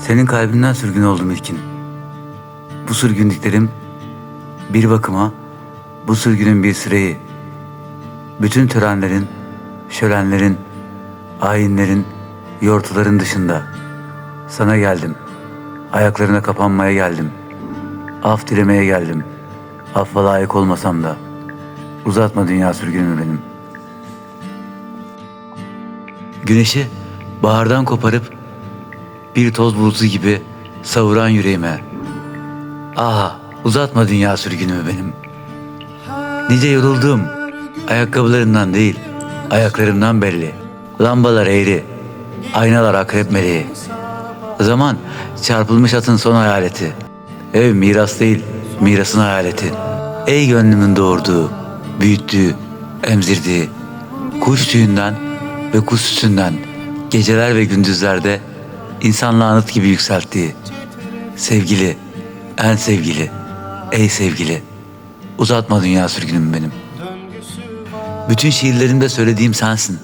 Senin kalbinden sürgün oldum ilkin. Bu sürgünlüklerim bir bakıma bu sürgünün bir süreyi. Bütün törenlerin, şölenlerin, ayinlerin, yortuların dışında. Sana geldim. Ayaklarına kapanmaya geldim. Af dilemeye geldim. Affa layık olmasam da. Uzatma dünya sürgünümü benim. Güneşi bahardan koparıp bir toz bulutu gibi savuran yüreğime. Aha uzatma dünya sürgünümü benim. Nice yoruldum. Ayakkabılarından değil, ayaklarımdan belli. Lambalar eğri, aynalar akrep meleği. Zaman çarpılmış atın son hayaleti. Ev miras değil, mirasın hayaleti. Ey gönlümün doğurduğu, büyüttüğü, emzirdiği, kuş tüyünden ve kuş sütünden geceler ve gündüzlerde insanla anıt gibi yükselttiği. Sevgili, en sevgili, ey sevgili, uzatma dünya sürgünüm benim. Bütün şiirlerimde söylediğim sensin.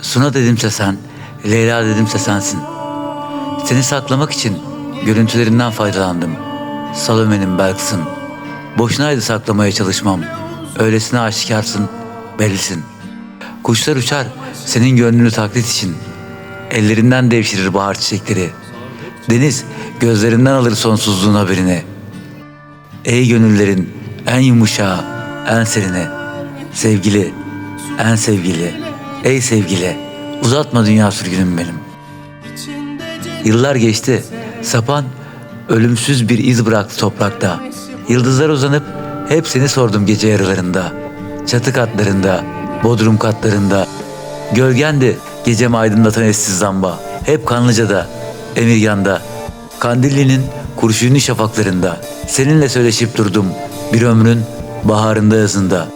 Suna dedimse sen, Leyla dedimse sensin. Seni saklamak için görüntülerinden faydalandım. Salome'nin Belkıs'ın. Boşunaydı saklamaya çalışmam. Öylesine aşikarsın, bellisin. Kuşlar uçar senin gönlünü taklit için. Ellerinden devşirir bahar çiçekleri. Deniz gözlerinden alır sonsuzluğun haberini. Ey gönüllerin en yumuşağı, en serine. Sevgili, en sevgili, ey sevgili. Uzatma dünya sürgünüm benim. Yıllar geçti. Sapan ölümsüz bir iz bıraktı toprakta. Yıldızlar uzanıp hep seni sordum gece yarılarında. Çatı katlarında, bodrum katlarında. Gölgendi gecemi aydınlatan eşsiz zamba. Hep Kanlıca'da, Emirgan'da. Kandilli'nin kurşunlu şafaklarında. Seninle söyleşip durdum bir ömrün baharında yazında.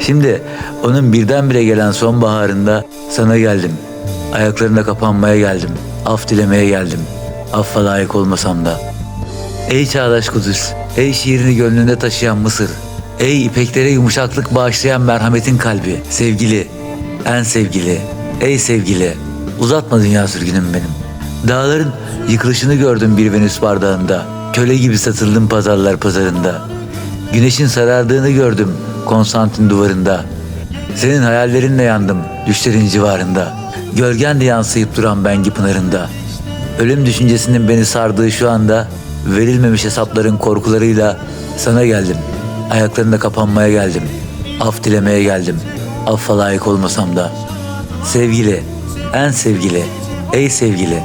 Şimdi onun birdenbire gelen sonbaharında sana geldim. Ayaklarına kapanmaya geldim. Af dilemeye geldim. Affa layık olmasam da. Ey çağdaş Kudüs, ey şiirini gönlünde taşıyan Mısır, ey ipeklere yumuşaklık bağışlayan merhametin kalbi, sevgili, en sevgili, ey sevgili, uzatma dünya sürgünüm benim. Dağların yıkılışını gördüm bir Venüs bardağında, köle gibi satıldım pazarlar pazarında. Güneşin sarardığını gördüm Konstantin duvarında. Senin hayallerinle yandım düşlerin civarında. Gölgen de yansıyıp duran Bengi pınarında. Ölüm düşüncesinin beni sardığı şu anda verilmemiş hesapların korkularıyla sana geldim. Ayaklarında kapanmaya geldim. Af dilemeye geldim. Affa layık olmasam da. Sevgili, en sevgili, ey sevgili,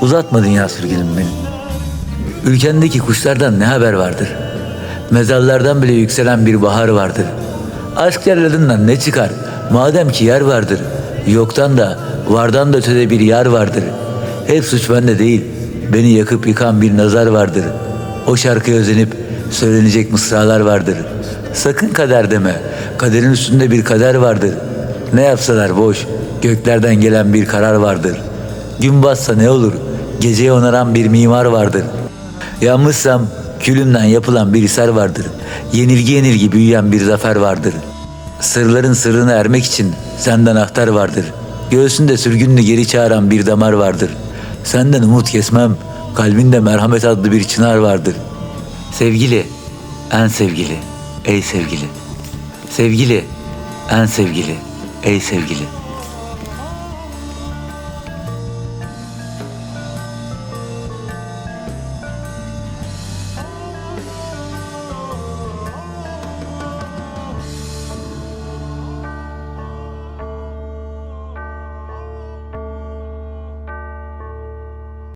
uzatma dünya sürgünüm benim. Ülkendeki kuşlardan ne haber vardır? Mezarlardan bile yükselen bir bahar vardır. Aşk yerlerinden ne çıkar? Madem ki yer vardır. Yoktan da vardan da ötede bir yar vardır. Hep suç bende değil. Beni yakıp yıkan bir nazar vardır. O şarkıya özenip söylenecek mısralar vardır. Sakın kader deme. Kaderin üstünde bir kader vardır. Ne yapsalar boş. Göklerden gelen bir karar vardır. Gün batsa ne olur? Geceye onaran bir mimar vardır. Yanmışsam külümden yapılan bir hisar vardır. Yenilgi yenilgi büyüyen bir zafer vardır. Sırların sırrına ermek için senden ahtar vardır. Göğsünde sürgünlü geri çağıran bir damar vardır. Senden umut kesmem, kalbinde merhamet adlı bir çınar vardır. Sevgili, en sevgili, ey sevgili. Sevgili, en sevgili, ey sevgili.